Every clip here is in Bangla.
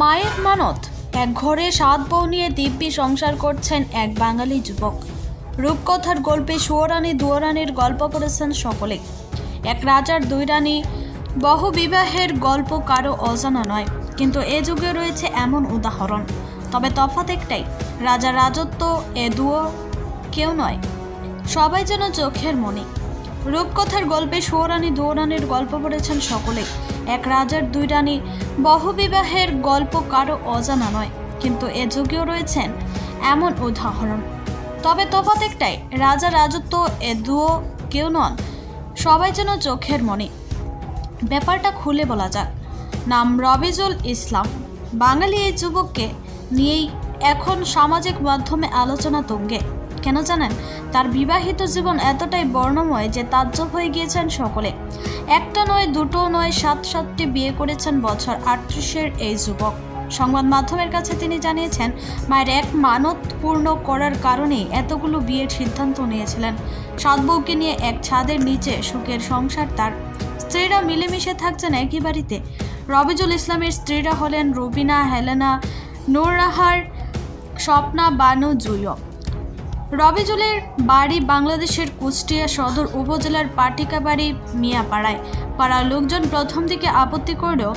মায়ের মানত। এক ঘরে সাত বউ নিয়ে দিব্যি সংসার করছেন এক বাঙালি যুবক। রূপকথার গল্পে সুয়রানী, দুয়ারানীর গল্প করেছেন সকলে। এক রাজার দুই রানী বহু বিবাহের গল্প কারও অজানা নয়, কিন্তু এ যুগে রয়েছে এমন উদাহরণ। তবে তফাৎ একটাই রাজার রাজত্ব এ দুও কেউ নয়, সবাই যেন চোখের মনে রূপকথার গল্পে সুয়রানী, দুয়রানীর গল্প পড়েছেন সকলে। এক রাজার দুই রানী। বহুবিবাহের গল্প কারও অজানা নয়, কিন্তু এ যুগেও রয়েছেন এমন উদাহরণ। তবে তফাৎ একটাই, রাজা রাজত্ব এ দুও কেউ নন, সবাই যেন চোখের মনে। ব্যাপারটা খুলে বলা যাক। নাম রবিজুল ইসলাম। বাঙালি এই যুবককে নিয়েই এখন সামাজিক মাধ্যমে আলোচনা তুঙ্গে। কেন জানেন? তার বিবাহিত জীবন এতটাই বর্ণময় যে তাজ্জব হয়ে গিয়েছেন সকলে। একটা নয়, দুটো নয়, সাত, সাতটি বিয়ে করেছেন বছর আটত্রিশের এই যুবক। সংবাদ মাধ্যমের কাছে তিনি জানিয়েছেন, মায়ের এক মানত পূর্ণ করার কারণেই এতগুলো বিয়ের সিদ্ধান্ত নিয়েছিলেন। সাত বউকে নিয়ে এক ছাদের নিচে সুখের সংসার তার। স্ত্রীরা মিলেমিশে থাকছেন একই বাড়িতে। রবিজুল ইসলামের স্ত্রীরা হলেন রুবিনা, হেলেনা, নূররাহার, স্বপ্না, বানু জুয় রবিজুলের বাড়ি বাংলাদেশের কুষ্টিয়া সদর উপজেলার পাটিকাবাড়ি মিয়াপাড়ায়। পাড়ার লোকজন প্রথম দিকে আপত্তি করলেও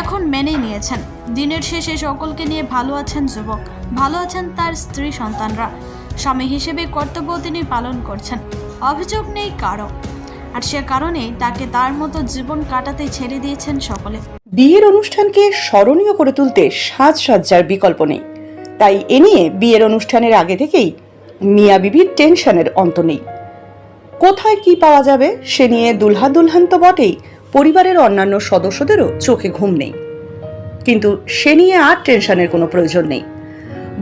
এখন মেনে নিয়েছেন। দিনের শেষে সকলকে নিয়ে ভালো আছেন যুবক, ভালো আছেন তার স্ত্রী সন্তানরা। স্বামী হিসেবে কর্তব্য তিনি পালন করছেন, অভিযোগ নেই কারও। আর সে কারণেই তাকে তার মতো জীবন কাটাতে ছেড়ে দিয়েছেন সকলে। বিয়ের অনুষ্ঠানকে স্মরণীয় করে তুলতে সাজসজ্জার বিকল্প নেই। তাই এ নিয়ে বিয়ের অনুষ্ঠানের আগে থেকেই মিয়া বিবির টেনশনের অন্ত নেই। কোথায় কি পাওয়া যাবে সে নিয়ে দুলহা দুলহান তো বটেই, পরিবারের অন্যান্য সদস্যদেরও চোখে ঘুম নেই। কিন্তু সে নিয়ে আর টেনশনের কোনো প্রয়োজন নেই।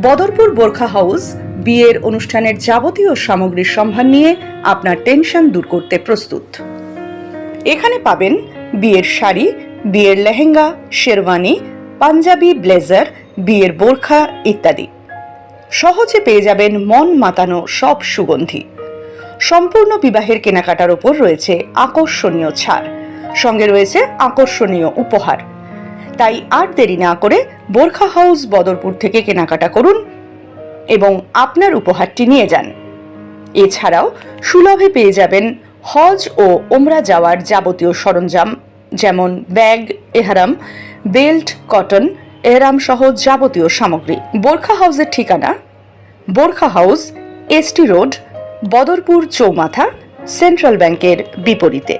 বদরপুর বোরখা হাউস বিয়ের অনুষ্ঠানের যাবতীয় সামগ্রীর সম্ভার নিয়ে আপনার টেনশন দূর করতে প্রস্তুত। এখানে পাবেন বিয়ের শাড়ি, বিয়ের লেহেঙ্গা, শেরওয়ানি, পাঞ্জাবি, ব্লেজার, বিয়ের বোরখা ইত্যাদি। সহজে পেয়ে যাবেন মন মাতানো সব সুগন্ধি। সম্পূর্ণ বিবাহের কেনাকাটার ওপর রয়েছে আকর্ষণীয় ছাড়। সঙ্গে রয়েছে আকর্ষণীয় উপহার। তাই আর দেরি না করে বোরখা হাউস বদরপুর থেকে কেনাকাটা করুন এবং আপনার উপহারটি নিয়ে যান। এছাড়াও সুলভে পেয়ে যাবেন হজ ও ওমরা যাওয়ার যাবতীয় সরঞ্জাম, যেমন ব্যাগ, এহারাম, বেল্ট, কটন এহরাম সহ যাবতীয় সামগ্রী। বোরখা হাউসের ঠিকানা? Burkha house, ST road, Badarpur চৌমাথা, সেন্ট্রাল ব্যাংকের বিপরীতে।